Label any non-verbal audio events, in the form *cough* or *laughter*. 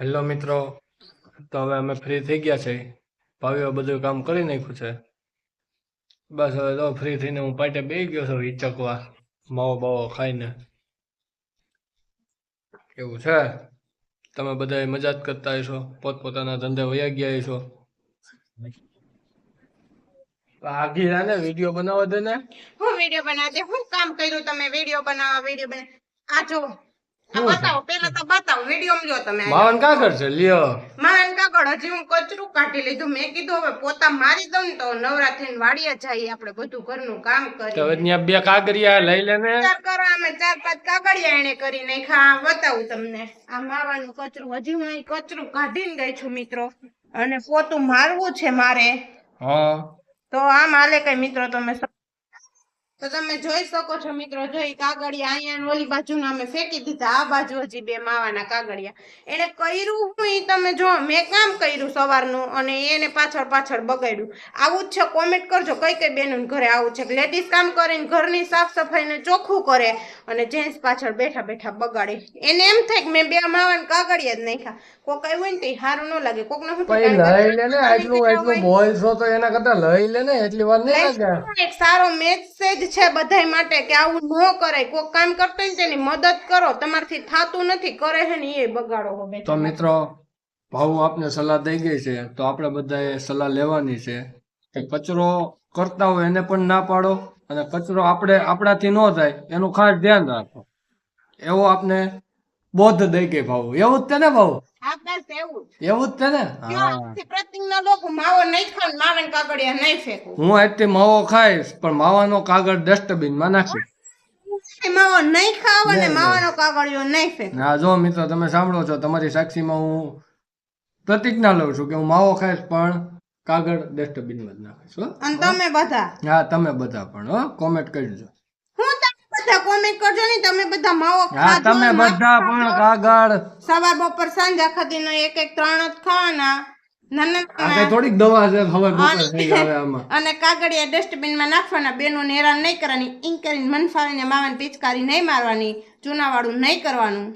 Hello મિત્રો, તો હવે અમે ફ્રી થઈ ગયા છે. ભાવીઓ બધું કામ કરી નાખ્યું છે. બસ હવે તો ફ્રી થઈને હું પાટે બે ગયો છું ઈચકવા માવો બાવો ખાઈને. એવું છે? તમે બધા મજા જ કરતા હશો? પોતપોતાના ધંધે વયા ગયા હશો? આગી ને વીડિયો બનાવવા દે ને? હું વીડિયો બનાવતે, હું કામ કર્યું તમે વીડિયો બનાવો, વીડિયો બના આ જો? બતાવો પેલા તો બતાવો વીડિયો લ્યો તમે માવન કા કરશે લ્યો. માન કાગળ હજી હું કચરું કાઢી લીધું. મેં કીધું હવે પોતા મારી દઉં તો નવરા થઈને વાડીએ જઈએ આપણે બધું ઘરનું કામ તો ત્યાં બે કાગરિયા લઈ લે ને કરો અમે ચાર પાંચ કાગળિયા એને કરી નાખ્યા. બતાવું તમને. આ માવાનું કચરું હજી હું અહીં કચરું કાઢીને ગઈ છું મિત્રો. અને પોતું મારવું છે મારે. હા. તો આમ હાલે કઈ મિત્રો તમે તો તમે જોઈ શકો છો મિત્રો જોઈ કાગળિયા અહીંયા ઓલી બાજુ અમે ફેંકી દીધા. આ બાજુ હજી બે માવાના કાગળિયા. એને કર્યું હું એ તમે જો મેં કામ કર્યું સવારનું અને એને પાછળ પાછળ બગાડ્યું. આવું જ છે કોમેન્ટ કરજો. કઈ કઈ બેનું ઘરે આવું છે? લેડીઝ કામ કરે ઘરની સાફ સફાઈને ચોખ્ખું કરે અને જેન્ટ્સ પાછળ બેઠા બેઠા બગાડે. એને એમ થાય કે મેં બે માવાના કાગળિયા જ નાખ્યા. કોક આવ્યું હોય ને તો એ સારું ન લાગે. કોક ને શું લઈ લે ને આટલું આટલું બોલશો તો એના કરતા લઈ લે ને એટલી વાર નહીં લાગે. એક સારો મેસેજ છે બધાય માટે કે આવું ન કરાય. કોક કામ કરતો હોય તેની મદદ કરો. તમારથી થાતું નથી. કરે છે ને એ બગાડો હવે તો મિત્રો ભાવ આપને સલાહ દઈ ગઈ છે તો આપણે બધાએ સલાહ લેવાની છે. કે કચરો કરતા હોય એને પણ ના પાડો અને કચરો આપણે આપણાથી ન થાય એનું ખાસ ધ્યાન રાખો. એવો આપને બોધ દઈ ગઈ ભાવ. એવું જ છે ને ભાવ? એવું જ. છે ને? હા. લોકો માવો ખાઈશ પણ માવાનો કાગળ ડસ્ટબિનમાં નાખીશ માવો નહીં ખાવ અને માવાનો કાગળિયો નહીં ફેંક. હા જો મિત્રો તમે સાંભળો છો તમારી સાક્ષીમાં હું પ્રતિજ્ઞા લઉં છું કે હું માવો ખાઈશ પણ કાગળ ડસ્ટબિનમાં જ નાખીશ અને તમે બધા? હા તમે બધા પણ હો. કોમેન્ટ કરજો બધા કોમેન્ટ કરજો ને તમે બધા માવો હા તમે બધા પણ કાગળ. સવાર બપોર સાંજ આખા દિન એક એક ત્રણ જ ખાવાના. થોડીક દવા છે ખબર *laughs* અને- કાગળિયા ડસ્ટબિનમાં નાખવાના બેનો હેરાન નહીં કરવાની ઇન કરીને મન ફાવીને માવાની પિચકારી નહીં મારવાની ચૂનાવાળું નહીં કરવાનું.